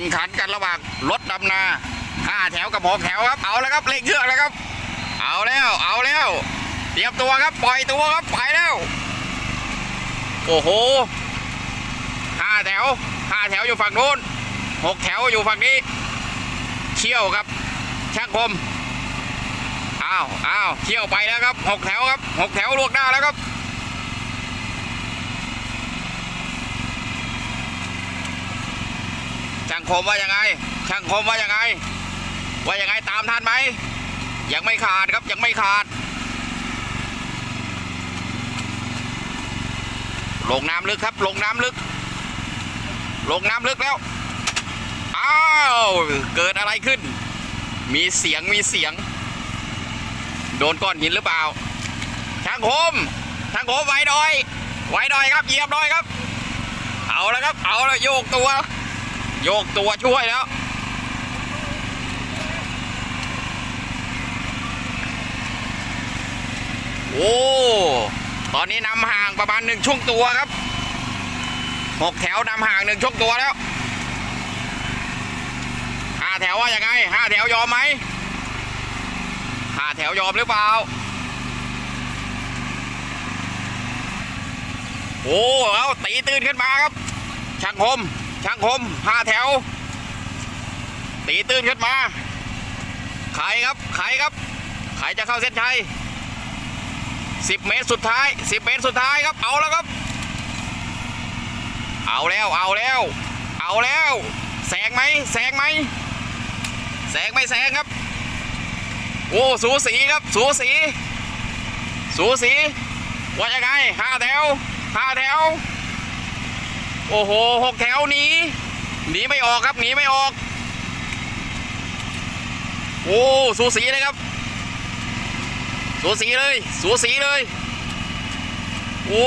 ข่งขันกันระหว่างรถดำนาห้าแถวกับหกแถวครับ เอาแล้วครับเร่งเครื่องแล้วครับ เอาแล้ว เอาแล้ว เตรียมตัวครับ ปล่อยตัวครับ ไปแล้ว โอ้โหห้าแถวห้าแถวอยู่ฝั่งนู้นหกแถวอยู่ฝั่งนี้ เชี่ยวครับช่างคม อ้าว อ้าว เชี่ยวไปแล้วครับหกแถวครับหกแถวลวกหน้าแล้วครับ ช่างคมว่ายังไง ช่างคมว่ายังไง ว่ายังไงตามทันไหม ยังไม่ขาดครับยังไม่ขาด ลงน้ำลึกครับ ลงน้ำลึก ลงน้ำลึกแล้ว อ้าว เกิดอะไรขึ้น มีเสียงมีเสียง โดนก้อนหินหรือเปล่า ช่างคม ช่างคมไว้ดอย ไว้ดอยครับเหยียบดอยครับ เอาแล้วครับ เอาแล้วโยกตัว โยกตัวช่วยแล้วโอ้ตอนนี้นำห่างประมาณหนึ่งช่วงตัวครับหกแถวนำห่างหนึ่งช่วงตัวแล้วห้าแถวว่ายังไงห้าแถวยอมไหมห้าแถวยอมหรือเปล่าโอ้แล้วตีตื่นขึ้นมาครับช่างคม ช่างคมห้าแถว ตีตื่นขึ้นมาใครครับใครครับใครจะเข้าเส้นชัยสิบเมตรสุดท้ายสิบเมตรสุดท้ายครับ เอาแล้วครับ เอาแล้ว เอาแล้ว เอาแล้ว แสงไหมแสงไหมแสงไม่แสงครับ โอ้สูสีครับ สูสี สูสี ว่ายังไงห้าแถวห้าแถว โอ้โหหกแถวหนีหนีไม่ออกครับหนีไม่ออก โอ้สูสีเลยครับ สูสีเลย สูสีเลย โอ้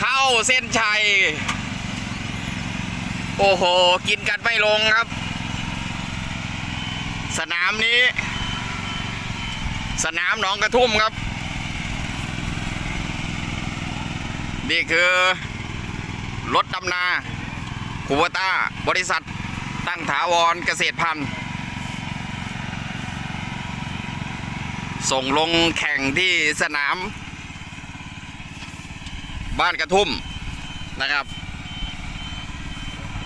เข้าเส้นชัยโอ้โห กินกันไม่ลงครับ สนามนี้ สนามหนองกระทุ่มครับ นี่คือรถดำนาคูวต้า บริษัทตั้งถาวรเกษตรพันธุ์ส่งลงแข่งที่สนาม บ้านกระทุ่มนะครับ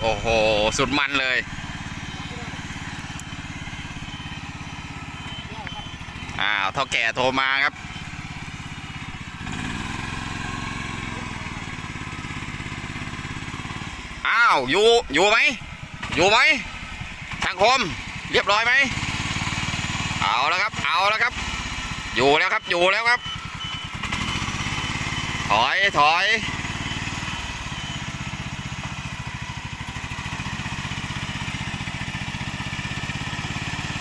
โอ้โห สุดมันเลย อ้าว เท่าแก่โทรมาครับาวอยู่อยู่ไหมอยู่ไหมช่างคมเรียบร้อยไหมเอาแล้วครับ เอาแล้วครับ อยู่แล้วครับอยู่แล้วครับ ถอยถอย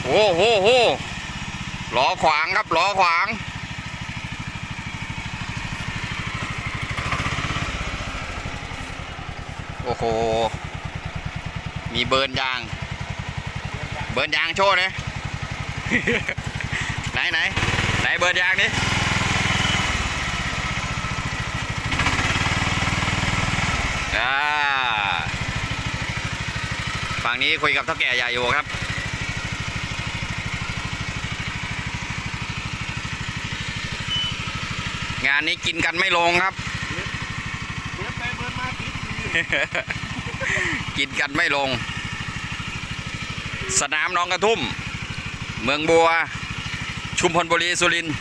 โอ้โหโหล้อขวางครับล้อขวาง โห มีเบิร์นยาง เบิร์นยางโชว์เลยไหนไหนไหนเบิร์นยางนี่ฝั่งนี้คุยกับเท่าแก่ใหญ่อยู่ครับ งานนี้กินกันไม่ลงครับ เบิร์ดไปเบิร์ดมาติด กินกันไม่ลง สนามน้องกระทุ่ม เมืองบัว ชุมพลบุรีสุรินทร์